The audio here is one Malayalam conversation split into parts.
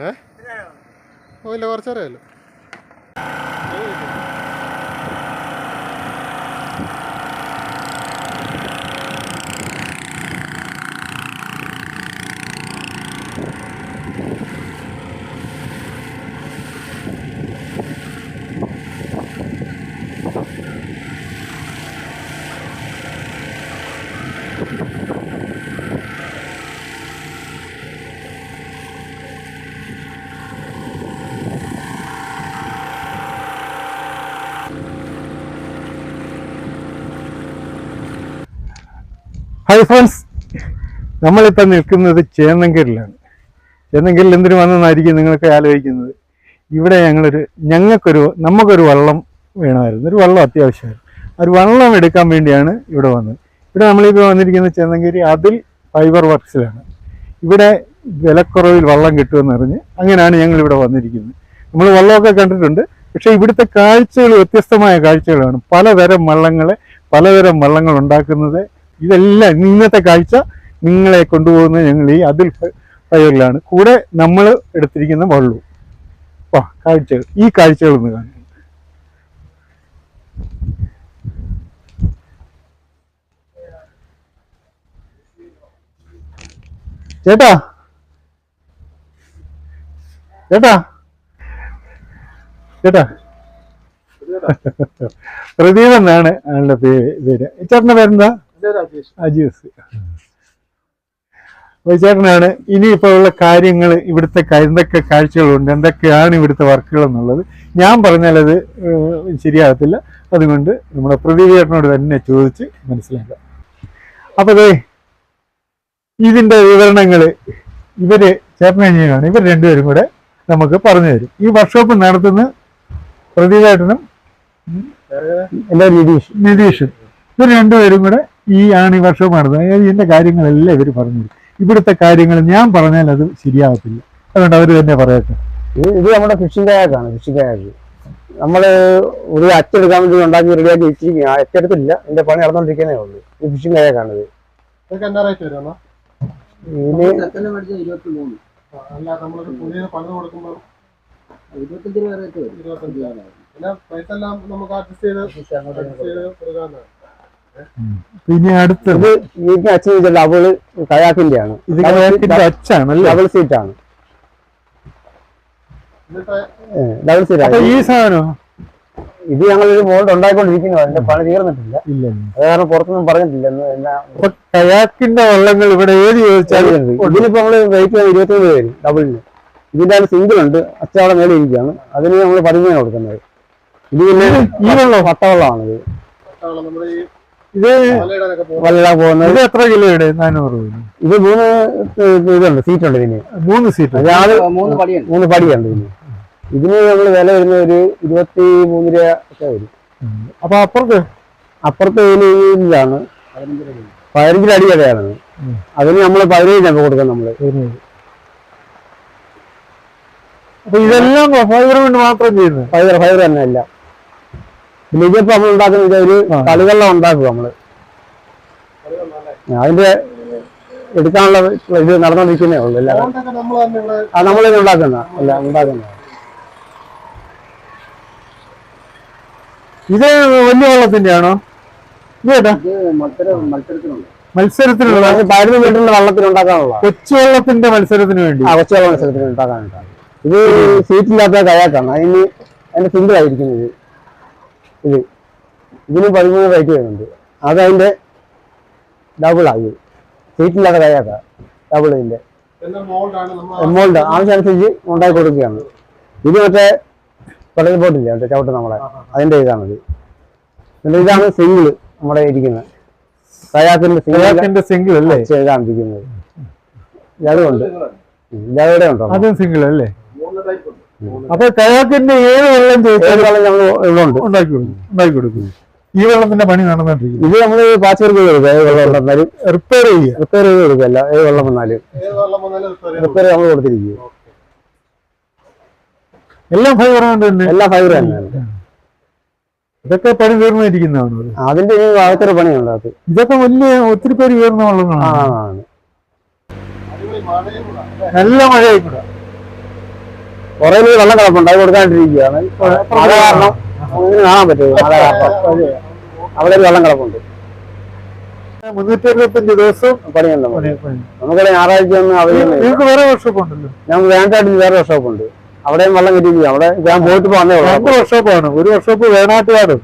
ഏ? ഓ ഇല്ല കുറച്ചറിയാലോ ഹായ് ഫ്രണ്ട്സ് നമ്മളിപ്പോൾ നിൽക്കുന്നത് ചേന്നങ്കരിലാണ് ചേന്നങ്കരിൽ എന്തിനു വന്നെന്നായിരിക്കും നിങ്ങൾക്ക് ആലോചിക്കുന്നത്? ഇവിടെ ഞങ്ങളൊരു ഞങ്ങൾക്കൊരു നമുക്കൊരു വള്ളം വേണമായിരുന്നു. ഒരു വള്ളം അത്യാവശ്യമായിരുന്നു. ഒരു വള്ളം എടുക്കാൻ വേണ്ടിയാണ് ഇവിടെ വന്നത്. ഇവിടെ നമ്മളിപ്പോൾ വന്നിരിക്കുന്ന ചേന്നങ്കരി അതിൽ ഫൈബർ വർക്ക്സിലാണ് ഇവിടെ വിലക്കുറവിൽ വള്ളം കിട്ടുമെന്ന് അറിഞ്ഞ് അങ്ങനെയാണ് ഞങ്ങൾ ഇവിടെ വന്നിരിക്കുന്നത്. നമ്മൾ വള്ളമൊക്കെ കണ്ടിട്ടുണ്ട്. പക്ഷേ ഇവിടുത്തെ കാഴ്ചകൾ വ്യത്യസ്തമായ കാഴ്ചകളാണ്. പലതരം വള്ളങ്ങളെ പലതരം വള്ളങ്ങൾ ഉണ്ടാക്കുന്നത്. ഇതെല്ലാം ഇന്നത്തെ കാഴ്ച നിങ്ങളെ കൊണ്ടുപോകുന്നത് ഞങ്ങൾ ഈ അതിൽ ഫയറിലാണ് കൂടെ നമ്മൾ എടുത്തിരിക്കുന്ന വള്ളു. വാ കാഴ്ചകൾ. ഈ കാഴ്ചകൾ ഒന്ന് കാണും ചേട്ടാ. ചേട്ടാ. ചേട്ടാ. പ്രദീപ്. എന്നാണ് ആളുടെ പേര് പേര്. ചേട്ടന്റെ പേരെന്താ? അജീസ്. ചേട്ടനാണ് ഇനിയിപ്പോൾ ഉള്ള കാര്യങ്ങൾ ഇവിടുത്തെ എന്തൊക്കെ കാഴ്ചകളുണ്ട് എന്തൊക്കെയാണ് ഇവിടുത്തെ വർക്കുകൾ എന്നുള്ളത്. ഞാൻ പറഞ്ഞാൽ അത് ഏഹ്, ശരിയാകത്തില്ല. അതുകൊണ്ട് നമ്മുടെ പ്രദീപ് ചേട്ടനോട് തന്നെ ചോദിച്ച് മനസ്സിലാക്കാം. അപ്പോൾ ദേ ഇതിന്റെ വിവരണങ്ങൾ ഇവർ ചേട്ടനാണ് ഇവർ രണ്ടുപേരും കൂടെ നമുക്ക് പറഞ്ഞു തരും. ഈ വർക്ക്ഷോപ്പ് നടത്തുന്ന പ്രദീപ് ചേട്ടനും നിതീഷും. ഇവർ രണ്ടുപേരും കൂടെ ഈ ആണ് ഈ വർഷം നടന്നത് ഇതിന്റെ കാര്യങ്ങളെല്ലാം ഇവർ പറഞ്ഞു. ഇവിടുത്തെ കാര്യങ്ങൾ ഞാൻ പറഞ്ഞാൽ അത് ശരിയാവത്തില്ല. അതുകൊണ്ട് അവർ തന്നെ പറയട്ടെ. ഇത് നമ്മുടെ ഫിഷിംഗ് കയാക്കാണ് ഫിഷിംഗ് കയാക്ക് നമ്മൾ ഒരു അച്ചെടുക്കാൻ വേണ്ടി ഉണ്ടാക്കി റെഡിയാക്കി വെച്ചിരിക്കുക ആ അച്ചെടുത്തില്ല ഇതിന്റെ പണി നടന്നുകൊണ്ടിരിക്കുന്നേ ഉള്ളൂ. ഈ ഫിഷിംഗ് കയാക്കാണിത് ഇരുപത്തഞ്ച് രൂപ റേറ്റ് വരും പൈസ എല്ലാം നമുക്ക് അഡ്ജസ്റ്റ് ചെയ്ത് കൊടുക്കാവുന്നതാണ് പിന്നെ അടുത്തത് ഇത് ഇതിന് അച്ഛൻ വെച്ച ഡബിൾ കയാക്കിന്റെ ആണ് ഇത് കയാക്കിന്റെ അച്ചാണല്ലേ? ഡബിൾ സീറ്റ് ആണ്. ഡബിൾ സീറ്റ് ഈ സാധനം? ഇത് ഞങ്ങളൊരു മോൾഡ് ഉണ്ടായിക്കൊണ്ടിരിക്കുന്നു. അതിന്റെ പണി തീർന്നിട്ടില്ല. ഇല്ല അത് കാരണം പുറത്തൊന്നും പറഞ്ഞിട്ടില്ല. കയാക്കിന്റെ വള്ളങ്ങൾ ഇവിടെ ഏത് ചോദിച്ചാലും ഇതിനിപ്പോ നമ്മൾ വെയിറ്റ് ഇരുപത്തി വരും ഡബിളിന് ഇതിന്റെ ആണ് സിംഗിൾ ഉണ്ട്. അച്ചവിടെ മേലെ ഇരിക്കുകയാണ്. അതിന് നമ്മൾ പതിമൂന്ന് കൊടുക്കുന്നത്. ഇത് പിന്നെ ഈ വെള്ളം? പട്ടവെള്ളമാണ് ഇത് വല്ല പോകുന്നത്? ഇത് എത്ര കിലോയുടെ നാനൂറ് രൂപ ഇത് മൂന്ന് ഇത് ഇതുണ്ട് സീറ്റ് ഉണ്ട് ഇതിന്. മൂന്ന് സീറ്റ്. മൂന്ന് പടിയുണ്ട്. മൂന്ന് പടിയുണ്ട് ഇതിന്. ഇതിന് നമ്മൾ വില വരുന്ന ഒരു ഇരുപത്തി മൂന്ന് രൂപ ഒക്കെ വരും. അപ്പൊ അപ്പുറത്ത്? അപ്പുറത്ത് ഇതിന് ഇതാണ്. പതിനഞ്ച് രൂപ പതിനഞ്ചിന് അടി കടയാണ്. അതിന് നമ്മൾ പതിനേഴ് കൊടുക്കാം നമ്മൾ. അപ്പൊ ഇതെല്ലാം ഫൈബർ കൊണ്ട് മാത്രം ചെയ്യുന്നത്? ഫൈബർ ഫൈബർ തന്നെ അല്ല. പിന്നെ നമ്മൾ ഉണ്ടാക്കുന്ന ഇത് കളികളിലാണ് ഉണ്ടാക്കുക നമ്മൾ. അതിന്റെ എടുക്കാനുള്ള ഇത് നടന്നുകൊണ്ടിരിക്കുന്നേ ഉള്ളൂ അല്ല? അത് നമ്മൾ ഉണ്ടാക്കുന്ന അല്ല ഉണ്ടാക്കുന്ന ഇത് വലിയ വള്ളത്തിന്റെ ആണോ ഇതേട്ടാ ഇത് മത്സരത്തിനുള്ള പതിനൊന്ന് മീറ്ററിന്റെ വെള്ളത്തിൽ ഉണ്ടാക്കാനുള്ള. കൊച്ചുവെള്ളത്തിന്റെ മത്സരത്തിന് വേണ്ടി. ആ കൊച്ചുവെള്ള മത്സരത്തിന് ഉണ്ടാക്കാനായിട്ടാണ് ഇത് സീറ്റില്ലാത്ത കയാക്കാണ് അതിന് അതിന്റെ സിംഗിൾ ആയിരിക്കും ഇത്. ഇതിന് പതിമൂന്ന് റേറ്റ് വരുന്നുണ്ട്. അതതിന്റെ അതിന്റെ ഡബിൾ ആയി സീറ്റില്ലാത്ത കയാക്ക ഡബിൾ ഇതിന്റെ എമൗണ്ട് ആവശ്യമനുസരിച്ച് ഉണ്ടാക്കി കൊടുക്കുകയാണ്. ഇത് മറ്റേ കടൽ ബോട്ടില്ല മറ്റേ ചവിട്ട് നമ്മളെ? അതിന്റെ ഇതാണത് പിന്നെ ഇതാണ് സിംഗിൾ നമ്മുടെ ഇരിക്കുന്നത്. കയാക്കിന്റെ സിംഗിൾ സിംഗിൾ അല്ലേ? ഇതാണ് ഇരിക്കുന്നത്. ഇതുണ്ട് ഇതവിടെ ഉണ്ടോ. അതും സിംഗിൾ അല്ലേ? അപ്പൊ കയാക്കിന്റെ ഏത് വെള്ളം ചോദിച്ചാലും ഇവിടെ ഉണ്ട് ഉണ്ടാക്കി കൊടുക്കും ഉണ്ടാക്കി കൊടുക്കും ഈ വെള്ളത്തിന്റെ പണി നടന്നുകൊണ്ടിരിക്കും ഇത് നമ്മൾ പാച്ച് വർക്ക് ചെയ്ത് കൊടുക്കുക ഏത് വെള്ളം റിപ്പയർ ചെയ്യുക റിപ്പയർ ചെയ്ത് കൊടുക്കല്ല ഏത് വെള്ളം വന്നാലും. ഏത് വെള്ളം വന്നാലും റിപ്പയർ നമ്മൾ കൊടുത്തിരിക്കുക. എല്ലാം ഫൈബർ തന്നെ. എല്ലാ ഫൈബർ തന്നെയാണ് ഇതൊക്കെ പണി തീർന്നിരിക്കുന്നതാണ് അത്. അതിന്റെ ഭാഗത്തൊരു പണിയുണ്ട് അത്. ഇതൊക്കെ വലിയ ഒത്തിരി പേര് ഉയർന്ന വെള്ളങ്ങളാണ്. നല്ല മഴയായിക്കൂടാ. കൂടെ കുറെ നീ വെള്ളം കിടപ്പുണ്ട്. അത് കൊടുക്കാണ്ടിരിക്കുകയാണ്. മഴ കാരണം അങ്ങനെ കാണാൻ പറ്റും. മഴ കാരണം. അവിടെ ഒരു വെള്ളം കിടപ്പുണ്ട്. മുന്നൂറ്റി അറുപത്തഞ്ച് ദിവസം പണിയുണ്ട് നമുക്ക്. പണി പണി നമുക്കിവിടെ ഞായറാഴ്ച ഒന്ന് നിങ്ങൾക്ക് വേറെ വർക്ക്ഷോപ്പ് ഉണ്ടല്ലോ. ഞാൻ വേണ്ടായിട്ട് വേറെ വർക്ക്ഷോപ്പ് ഉണ്ട്. അവിടെയും വെള്ളം കിട്ടിയില്ല അവിടെ ഞാൻ പോയിട്ട് വന്നേ ഉള്ളൂ. രണ്ട് വർക്ക്ഷോപ്പാണ് ഒരു വർക്ക്ഷോപ്പ് വേണാട്ടുകാട്.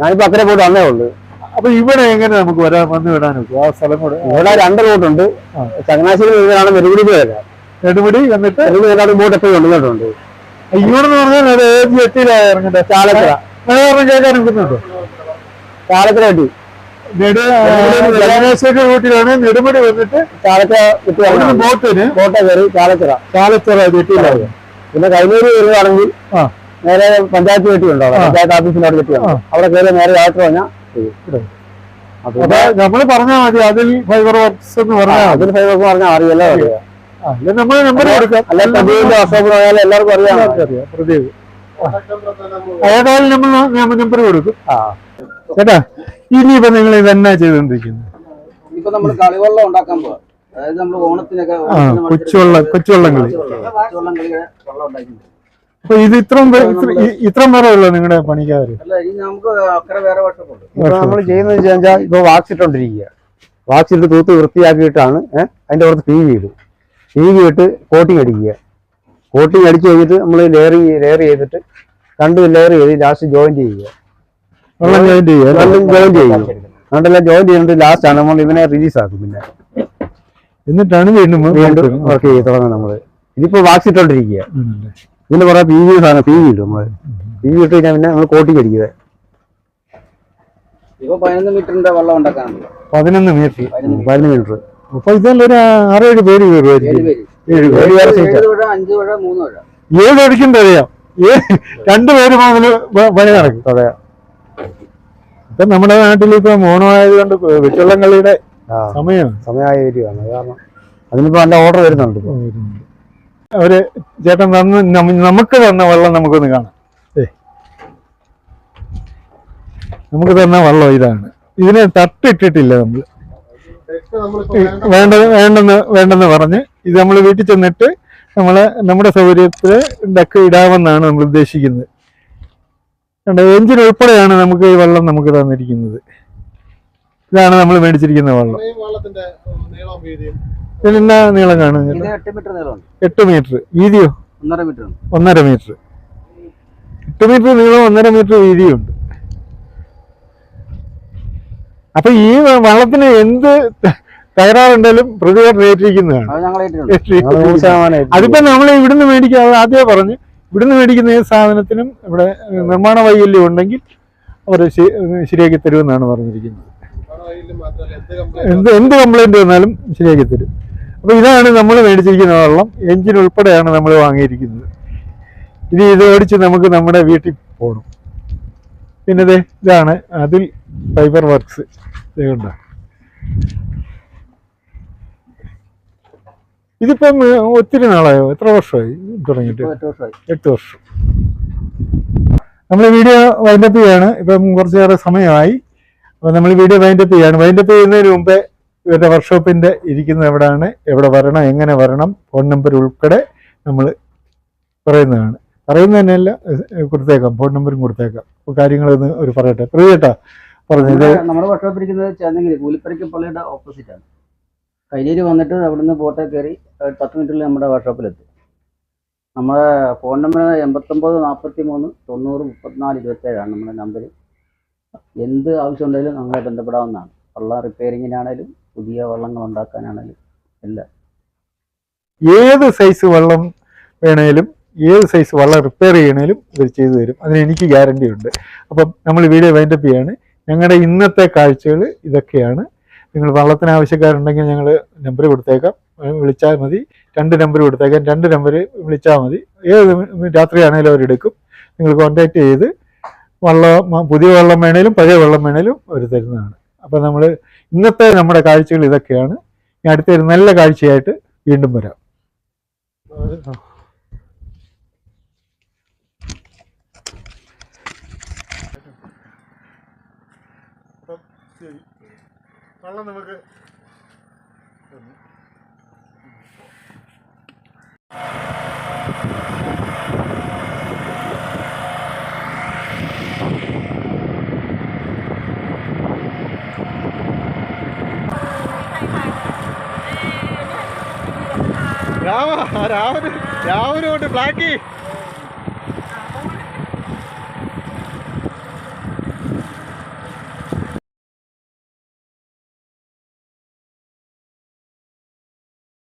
ഞാനിപ്പോ അക്കരെ പോയിട്ട് വന്നേ ഉള്ളൂ. അപ്പൊ ഇവിടെ എങ്ങനെ നമുക്ക് വരാൻ വന്ന് വിടാനൊക്കെ? നോക്കും ആ സ്ഥലം കൂടെ ഇവിടെ രണ്ട് റൂട്ടുണ്ട്. ചങ്ങനാശ്ശേരി ഇതിനാണ് നെടുമുടി വരാം നെടുമുടി എന്നിട്ട് എപ്പോഴും കൊണ്ടുവന്നിട്ടുണ്ട് എന്ന് പറഞ്ഞാൽ അത് ഏത് ജെട്ടിയിലാണ് ഇറങ്ങേണ്ടത്? ചാലക്കര മഴ പറഞ്ഞ് കേൾക്കാൻ എത്തി റൂട്ടിലാണ് നെടുമുടി വന്നിട്ട് അവിടുന്ന് ബോട്ടിന്? ബോട്ട കയറി ചാലക്കര ചാലച്ചിറ ജെട്ടിയിലാണ് പിന്നെ കൈനൂര് വരുവാണെങ്കിൽ. നേരെ പഞ്ചായത്ത് വെട്ടി ഉണ്ടോ? പഞ്ചായത്ത് വെട്ടി ആ. അവിടെ കയറി നേരെ യാത്ര പറഞ്ഞാൽ അപ്പൊ നമ്മൾ പറഞ്ഞാൽ മതി അതിൽ ഫൈബർ വർക്ക്സ് എന്ന് പറഞ്ഞാൽ അതിൽ ഫൈബർ ഫൈബർ പറഞ്ഞാൽ അറിയല്ലോ അറിയാം. ആ, നമ്മൾ നമ്പർ കൊടുക്കാം. എല്ലാവർക്കും അറിയാം. പ്രദീപ് നമ്മൾ നമ്പർ കൊടുക്കും. ആ. ചേട്ടാ ഇനിയിപ്പോ നിങ്ങൾ ഇതെന്നാ ചെയ്തോണ്ടിരിക്കുന്നത് ഇപ്പൊ നമ്മൾ കളിവെള്ളം ഉണ്ടാക്കാൻ പോവാ. അതായത് നമ്മൾ ഓണത്തിനൊക്കെ ആ ഓണത്തിന് കൊച്ചുവെള്ള കൊച്ചുവെള്ളം കളി. കൊച്ചുവെള്ളം കളിയുടെ വെള്ളം ഉണ്ടാക്കിയിട്ടുണ്ട്. അപ്പൊ ഇത് ഇത്രയും ഇത്ര- ഇത്രയും പേരെ ഉള്ളൂ നിങ്ങളുടെ പണിക്കാര്? അല്ല ഇനി നമുക്ക് അക്കരെ വേറെ വർഷമുണ്ട് ഇപ്പൊ നമ്മൾ ചെയ്യുന്നത് വെച്ചാൽ ഇപ്പൊ വാക്സിട്ടോണ്ടിരിക്കുക വാക്സിട്ട് തൂത്ത് വൃത്തിയാക്കിയിട്ടാണ് അതിന്റെ പുറത്ത് പി വി ഇട്ട് കോട്ടിങ് അടിക്കുക. കോട്ടിങ് അടിച്ച് കഴിഞ്ഞിട്ട് നമ്മൾ ലെയറിങ് ലെയർ ചെയ്തിട്ട് രണ്ട് ലെയർ ചെയ്ത് ലാസ്റ്റ് ജോയിൻ ചെയ്യുക. വെള്ളം ജോയിൻ ചെയ്യുക രണ്ടും ജോയിൻ ചെയ്യുക. രണ്ടെല്ലാം ജോയിൻ ചെയ്തിട്ട് ലാസ്റ്റ് ആണ് നമ്മൾ ഇവനെ റിലീസ് ആക്കും പിന്നെ. എന്നിട്ടാണ് വീണ്ടും വീണ്ടും. വർക്ക് ചെയ്ത് തുടങ്ങും നമ്മൾ ഇതിപ്പോ വാക്സ് ഇട്ടോണ്ടിരിക്കുക. ഇതിന്റെ പറയാ പി വി സാധനം പി വി ഇടും നമ്മൾ. പി വി ഇട്ട് കഴിഞ്ഞാൽ പിന്നെ നമ്മൾ കോട്ടിങ് അടിക്കുക. ഇപ്പൊ പതിനൊന്ന് മീറ്റർ പതിനൊന്ന് മീറ്റർ അപ്പൊ ഇതിൽ ഒരു ആറേഴ് പേര് കയറുമായിരിക്കും ഏഴ് പേര്. ഏഴ് അറിയാം? ഏ രണ്ടുപേര് മുതൽ പണി നടക്കും. അതെ. ഇപ്പൊ നമ്മുടെ നാട്ടിൽ ഇപ്പൊ മോണോ ആയതുകൊണ്ട് വെച്ചുവെള്ളം കളിയുടെ സമയമാണ് സമയമായി വരികയാണ് കാരണം അതിനിപ്പോ നല്ല ഓർഡർ വരുന്നുണ്ട് അവർ ചേട്ടൻ തന്ന നമുക്ക് തന്ന വെള്ളം നമുക്കൊന്ന് കാണാം. നമുക്ക് തന്ന വെള്ളം ഇതാണ്. ഇതിനെ തട്ടിട്ടിട്ടില്ല നമ്മൾ വേണ്ട വേണ്ടെന്ന് വേണ്ടെന്ന് പറഞ്ഞ് ഇത് നമ്മൾ വീട്ടിൽ ചെന്നിട്ട് നമ്മൾ നമ്മുടെ സൗകര്യത്തിൽ ഡക്ക് ഇടാമെന്നാണ് നമ്മൾ ഉദ്ദേശിക്കുന്നത്. കണ്ടോ എഞ്ചിൻ ഉൾപ്പെടെയാണ് നമുക്ക് ഈ വെള്ളം നമുക്ക് തന്നിരിക്കുന്നത്. ഇതാണ് നമ്മൾ മേടിച്ചിരിക്കുന്ന വെള്ളം. ഇതിനെന്നാ നീളം കാണും ഇത് എട്ട് മീറ്റർ നീളമുണ്ട്. എട്ട് മീറ്റർ. വീതിയോ? ഒന്നര മീറ്റർ ഉണ്ട്. ഒന്നര മീറ്റർ. എട്ട് മീറ്റർ നീളം ഒന്നര മീറ്റർ വീതിയുണ്ട്. അപ്പൊ ഈ വള്ളത്തിന് എന്ത് തകരാറുണ്ടെങ്കിലും പ്രതികാരം ഏറ്റിരിക്കുന്നതാണ് അതിപ്പോ നമ്മൾ ഇവിടുന്ന് മേടിക്കാതെ ആദ്യമേ പറഞ്ഞു. ഇവിടുന്ന് മേടിക്കുന്ന ഏത് സാധനത്തിനും ഇവിടെ നിർമ്മാണ വൈകല്യം ഉണ്ടെങ്കിൽ അവർ ശരിയാക്കി തരുമെന്നാണ് പറഞ്ഞിരിക്കുന്നത്. എന്ത് എന്ത് കംപ്ലൈന്റ് വന്നാലും ശരിയാക്കി തരും. അപ്പൊ ഇതാണ് നമ്മൾ മേടിച്ചിരിക്കുന്ന വെള്ളം. എഞ്ചിൻ ഉൾപ്പെടെയാണ് നമ്മൾ വാങ്ങിയിരിക്കുന്നത്. ഇനി ഇത് ഓടിച്ച് നമുക്ക് നമ്മുടെ വീട്ടിൽ പോകണം പിന്നെ ഇതാണ് അതിൽ ഫൈബർ വർക്ക്സ് ഇതുകൊണ്ട ഇതിപ്പം ഒത്തിരി നാളായോ? എത്ര വർഷമായി തുടങ്ങിയിട്ട്? ഇപ്പൊ എട്ട് വർഷം. നമ്മൾ വീഡിയോ വൈൻഡപ്പ് ചെയ്യാണ്. ഇപ്പം കുറച്ചേറെ സമയമായി. അപ്പം നമ്മൾ വീഡിയോ വൈൻഡപ്പ് ചെയ്യാണ്. വൈൻഡപ്പ് ചെയ്യുന്നതിന് മുമ്പേ ഇവരുടെ വർക്ക്ഷോപ്പിന്റെ ഇരിക്കുന്നത് എവിടെയാണ് എവിടെ വരണം? എങ്ങനെ വരണം? ഫോൺ നമ്പർ ഉൾപ്പെടെ നമ്മൾ പറയുന്നതാണ്. പറയുന്നതന്നെയല്ല കൊടുത്തേക്കാം. ഫോൺ നമ്പറും കൊടുത്തേക്കാം. കാര്യങ്ങളൊന്ന് ഒരു പറയട്ടെ. പ്രിയേട്ടാ പറഞ്ഞത് നമ്മുടെ- ഇരിക്കുന്നത് ചേന്നെങ്കിൽ കൂലിപ്പരയ്ക്ക് പള്ളിയുടെ ഓപ്പോസിറ്റ് ആണ്. കൈനീര് വന്നിട്ട് അവിടുന്ന് ബോട്ടെ കയറി പത്ത് മിനിറ്റിൽ നമ്മുടെ വർക്ക്ഷോപ്പിലെത്തി നമ്മുടെ ഫോൺ നമ്പർ എൺപത്തൊമ്പത് നാൽപ്പത്തി മൂന്ന് തൊണ്ണൂറ് മുപ്പത്തിനാല് ഇരുപത്തേഴാണ് നമ്മുടെ നമ്പർ എന്ത് ആവശ്യം ഉണ്ടെങ്കിലും നമ്മളെ ബന്ധപ്പെടാവുന്നതാണ്. വെള്ളം റിപ്പയറിങ്ങിനാണേലും പുതിയ വള്ളങ്ങൾ ഉണ്ടാക്കാനാണേലും എല്ലാം. ഏത് സൈസ് വള്ളം വേണേലും ഏത് സൈസ് വള്ളം റിപ്പയർ ചെയ്യണേലും ഇവർ ചെയ്തു തരും. അതിന് എനിക്ക് ഗ്യാരണ്ടി ഉണ്ട്. അപ്പം നമ്മൾ വീഡിയോ വൈൻഡപ്പ് ചെയ്യാണ്. ഞങ്ങളുടെ ഇന്നത്തെ കാഴ്ചകൾ ഇതൊക്കെയാണ്. നിങ്ങൾ വള്ളത്തിന് ആവശ്യക്കാരുണ്ടെങ്കിൽ ഞങ്ങൾ നമ്പർ കൊടുത്തേക്കാം. വിളിച്ചാൽ മതി. രണ്ട് നമ്പർ കൊടുത്തേക്കാം. രണ്ട് നമ്പർ വിളിച്ചാൽ മതി. ഏത് രാത്രിയാണേലും അവരെടുക്കും നിങ്ങൾ കോൺടാക്ട് ചെയ്ത് വള്ളം പുതിയ വെള്ളം വേണേലും പഴയ വെള്ളം വേണേലും അവർ തരുന്നതാണ്. അപ്പം നമ്മൾ ഇന്നത്തെ നമ്മുടെ കാഴ്ചകൾ ഇതൊക്കെയാണ്. ഇനി അടുത്തൊരു നല്ല കാഴ്ചയായിട്ട് വീണ്ടും വരാം. ശരി. വെള്ളം നമുക്ക് രാമ രാമന് രാമനോട്ട് ബ്ലാക്കി.